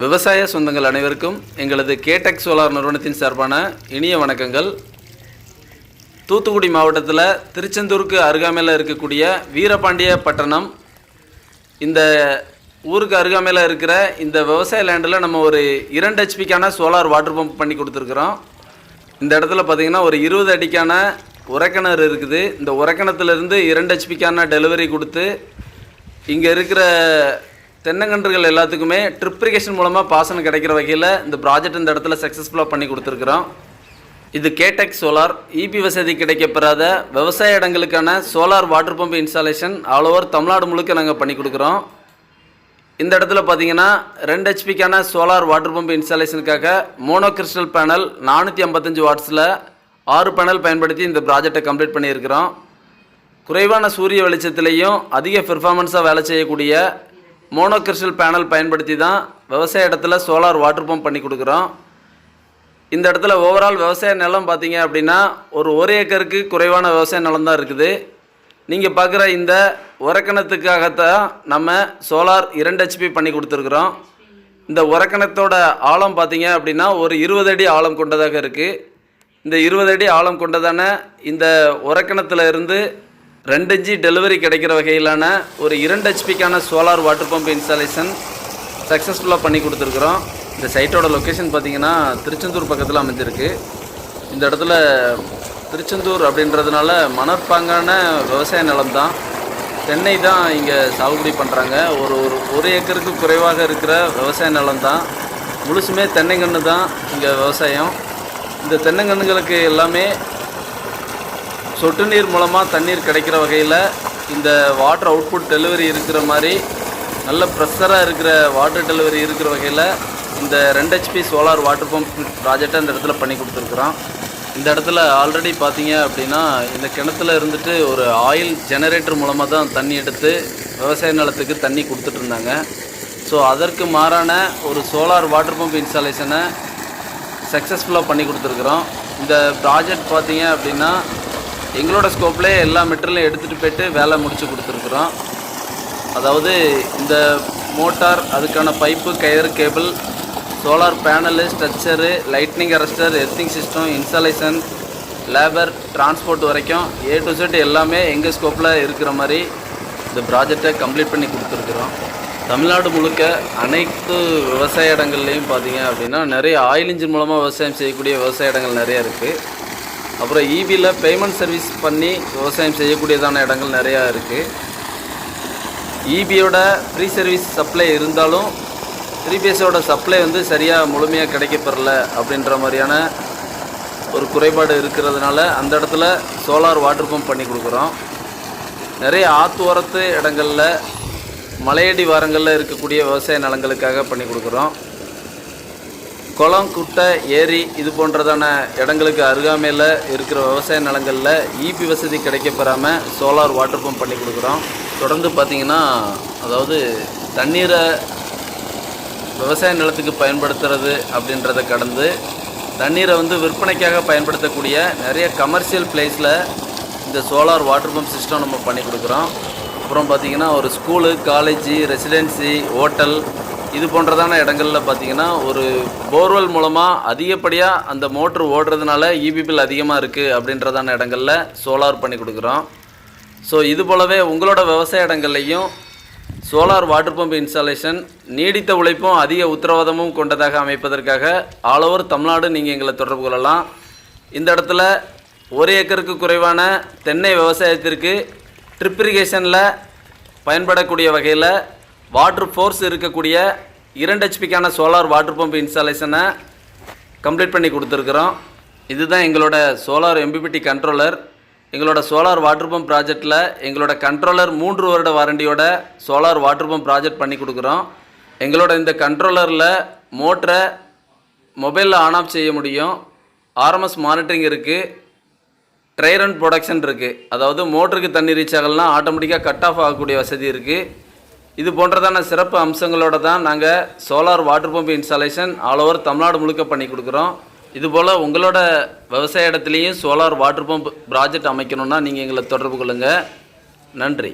விவசாய சொந்தங்கள் அனைவருக்கும் எங்களது கேடெக் சோலார் நிறுவனத்தின் சார்பான இனிய வணக்கங்கள். தூத்துக்குடி மாவட்டத்தில் திருச்செந்தூருக்கு அருகாமையில் இருக்கக்கூடிய வீரபாண்டிய பட்டணம். இந்த ஊருக்கு அருகாமையில் இருக்கிற இந்த விவசாய லேண்டில் நம்ம ஒரு இரண்டு ஹெச்பிக்கான சோலார் வாட்டர் பம்ப் பண்ணி கொடுத்துருக்குறோம். இந்த இடத்துல பார்த்தீங்கன்னா ஒரு இருபது அடிக்கான உரக்கிணறு இருக்குது. இந்த உரக்கிணத்துலேருந்து இரண்டு ஹெச்பிக்கான டெலிவரி கொடுத்து இங்கே இருக்கிற தென்னங்கன்றுகள் எல்லாத்துக்குமே ட்ரிப்ரிகேஷன் மூலமாக பாசனம் கிடைக்கிற வகையில் இந்த ப்ராஜெக்ட் இந்த இடத்துல சக்ஸஸ்ஃபுல்லாக பண்ணி கொடுத்துருக்குறோம். இது கேடெக் சோலார் இபி வசதி கிடைக்கப்பெறாத விவசாய இடங்களுக்கான solar water pump installation all over Tamil Nadu முழுக்க நாங்கள் பண்ணி கொடுக்குறோம். இந்த இடத்துல பார்த்தீங்கன்னா ரெண்டு ஹெச்பிக்கான சோலார் வாட்டர் பம்ப் இன்ஸ்டாலேஷனுக்காக மோனோ கிறிஸ்டல் பேனல் நானூற்றி ஐம்பத்தஞ்சு வாட்ஸில் ஆறு பேனல் பயன்படுத்தி இந்த ப்ராஜெக்டை கம்ப்ளீட் பண்ணியிருக்கிறோம். குறைவான சூரிய வெளிச்சத்திலையும் அதிக பெர்ஃபார்மன்ஸாக வேலை செய்யக்கூடிய மோனோகிறிஸ்டல் பேனல் பயன்படுத்தி தான் விவசாய இடத்துல சோலார் வாட்டர் பம்ப் பண்ணி கொடுக்குறோம். இந்த இடத்துல ஓவரால் விவசாய நிலம் பார்த்தீங்க அப்படின்னா ஒரு ஒரு ஏக்கருக்கு குறைவான விவசாய நிலம் தான் இருக்குது. நீங்கள் பார்க்குற இந்த உரக்கணத்துக்காகத்தான் நம்ம சோலார் இரண்டு ஹெச்பி பண்ணி கொடுத்துருக்குறோம். இந்த உரக்கணத்தோட ஆழம் பார்த்தீங்க அப்படின்னா ஒரு இருபது அடி ஆழம் கொண்டதாக இருக்குது இந்த இருபது அடி ஆழம் கொண்டதான இந்த உரக்கணத்துல இருந்து ரெண்டு இன்ச்சி டெலிவரி கிடைக்கிற வகையிலான ஒரு இரண்டு ஹெச்பிக்கான சோலார் வாட்டர் பம்ப் இன்ஸ்டாலேஷன் சக்ஸஸ்ஃபுல்லாக பண்ணி கொடுத்துருக்குறோம். இந்த சைட்டோட லொக்கேஷன் பார்த்தீங்கன்னா திருச்செந்தூர் பக்கத்தில் அமைஞ்சிருக்கு. இந்த இடத்துல திருச்செந்தூர் அப்படின்றதுனால மணற்பாங்கான விவசாய நிலம் தான் தென்னை தான் இங்கே சாகுபடி பண்ணுறாங்க ஒரு ஒரு ஒரு ஏக்கருக்கு குறைவாக இருக்கிற விவசாய நிலம் தான் முழுசுமே தென்னைங்கன்று தான் இங்கே விவசாயம். இந்த தென்னங்கன்றுகளுக்கு எல்லாமே சொட்டு நீர் மூலமாக தண்ணீர் கிடைக்கிற வகையில் இந்த வாட்டர் அவுட்புட் டெலிவரி இருக்கிற மாதிரி நல்ல ப்ரெஷராக இருக்கிற வாட்டர் டெலிவரி இருக்கிற வகையில் இந்த ரெண்டு ஹெச்பி சோலார் வாட்டர் பம்ப் ப்ராஜெக்டாக இந்த இடத்துல பண்ணி கொடுத்துருக்குறோம். இந்த இடத்துல ஆல்ரெடி பார்த்தீங்க அப்படின்னா இந்த கிணத்துல இருந்துட்டு ஒரு ஆயில் ஜெனரேட்டர் மூலமாக தான் தண்ணி எடுத்து விவசாய நிலத்துக்கு தண்ணி கொடுத்துட்டு இருந்தாங்க. ஸோ அதற்கு மாறான ஒரு சோலார் வாட்டர் பம்ப் இன்ஸ்டாலேஷனை சக்ஸஸ்ஃபுல்லாக பண்ணி கொடுத்துருக்குறோம். இந்த ப்ராஜெக்ட் பார்த்தீங்க அப்படின்னா எங்களோட ஸ்கோப்லேயே எல்லா மெட்டீரியலும் எடுத்துகிட்டு போயிட்டு வேலை முடித்து கொடுத்துருக்குறோம். அதாவது இந்த மோட்டார் அதுக்கான pipe coir cable solar panel structure lightning arrester earthing system installation labour transport வரைக்கும் ஏ டு செட் எல்லாமே எங்கள் ஸ்கோப்பில் இருக்கிற மாதிரி இந்த ப்ராஜெக்டை கம்ப்ளீட் பண்ணி கொடுத்துருக்குறோம். தமிழ்நாடு முழுக்க அனைத்து விவசாய இடங்கள்லையும் பார்த்தீங்க அப்படின்னா நிறைய ஆயில் இன்ஜின் மூலமாக விவசாயம் செய்யக்கூடிய விவசாய இடங்கள் நிறைய இருக்குது அப்புறம் ஈபியில் பேமெண்ட் சர்வீஸ் பண்ணி விவசாயம் செய்யக்கூடியதான இடங்கள் நிறையா இருக்குது ஈபியோட ஃப்ரீ சர்வீஸ் சப்ளை இருந்தாலும் த்ரீ பேஸோட சப்ளை வந்து சரியாக முழுமையாக கிடைக்கப்பெறல அப்படின்ற மாதிரியான ஒரு குறைபாடு இருக்கிறதுனால அந்த இடத்துல சோலார் வாட்டர் பம்ப் பண்ணி கொடுக்குறோம். நிறைய ஆற்று ஓரத்து இடங்களில் மலையடி வாரங்களில் இருக்கக்கூடிய விவசாய நிலங்களுக்காக பண்ணி கொடுக்குறோம். குளம் குட்டை ஏரி இது போன்றதான இடங்களுக்கு அருகாமையில் இருக்கிற விவசாய நிலங்களில் ஈபி வசதி கிடைக்கப்பெறாமல் சோலார் வாட்டர் பம்ப் பண்ணி கொடுக்குறோம். தொடர்ந்து பார்த்திங்கன்னா அதாவது தண்ணீரை விவசாய நிலத்துக்கு பயன்படுத்துறது அப்படின்றத கடந்து தண்ணீரை வந்து விற்பனைக்காக பயன்படுத்தக்கூடிய நிறைய கமர்ஷியல் பிளேஸில் இந்த சோலார் வாட்டர் பம்ப் சிஸ்டம் நம்ம பண்ணி கொடுக்குறோம். அப்புறம் பார்த்திங்கன்னா ஒரு ஸ்கூலு காலேஜு ரெசிடென்சி ஹோட்டல் இது போன்றதான இடங்களில் பார்த்தீங்கன்னா ஒரு போர்வெல் மூலமாக அதிகப்படியாக அந்த மோட்ரு ஓடுறதுனால இபி பில் அதிகமாக இருக்குது அப்படின்றதான இடங்களில் சோலார் பண்ணி கொடுக்குறோம். ஸோ இது போலவே உங்களோட விவசாய இடங்கள்லையும் சோலார் வாட்டர் பம்ப் இன்ஸ்டாலேஷன் நீடித்த உழைப்பும் அதிக உத்தரவாதமும் கொண்டதாக அமைப்பதற்காக ஆல் ஓவர் தமிழ்நாடு நீங்கள் எங்களை தொடர்பு கொள்ளலாம். இந்த இடத்துல ஒரு ஏக்கருக்கு குறைவான தென்னை விவசாயத்திற்கு ட்ரிப் இரிகேஷனில் பயன்படக்கூடிய வகையில் வாட்ரு ஃபோர்ஸ் இருக்கக்கூடிய இரண்டு ஹெச்பிக்கான சோலார் வாட்டர் பம்ப் இன்ஸ்டாலேஷனை கம்ப்ளீட் பண்ணி கொடுத்துருக்குறோம். இதுதான் எங்களோட சோலார் எம்பிபிடி கண்ட்ரோலர் எங்களோட சோலார் வாட்டர் பம்ப் ப்ராஜெக்டில் எங்களோட கண்ட்ரோலர் மூன்று வருட வாரண்டியோட சோலார் வாட்டர் பம்ப் ப்ராஜெக்ட் பண்ணி கொடுக்குறோம். எங்களோட இந்த கண்ட்ரோலரில் மோட்டரை மொபைலில் ஆன் ஆஃப் செய்ய முடியும். ஆர்எம்எஸ் மானிட்டரிங் இருக்குது ட்ரைரன் ப்ரொடக்ஷன் இருக்குது அதாவது மோட்டருக்கு தண்ணி ரீச் ஆகலைன்னா ஆட்டோமேட்டிக்காக கட் ஆஃப் ஆகக்கூடிய வசதி இருக்குது இது போன்றதான சிறப்பு அம்சங்களோடு தான் நாங்கள் solar water pump installation all over Tamil Nadu முழுக்க பண்ணி கொடுக்குறோம். இதுபோல் உங்களோட விவசாய இடத்துலையும் சோலார் வாட்டர் பம்ப் ப்ராஜெக்ட் அமைக்கணுன்னா நீங்கள் எங்களை தொடர்பு கொள்ளுங்கள் நன்றி.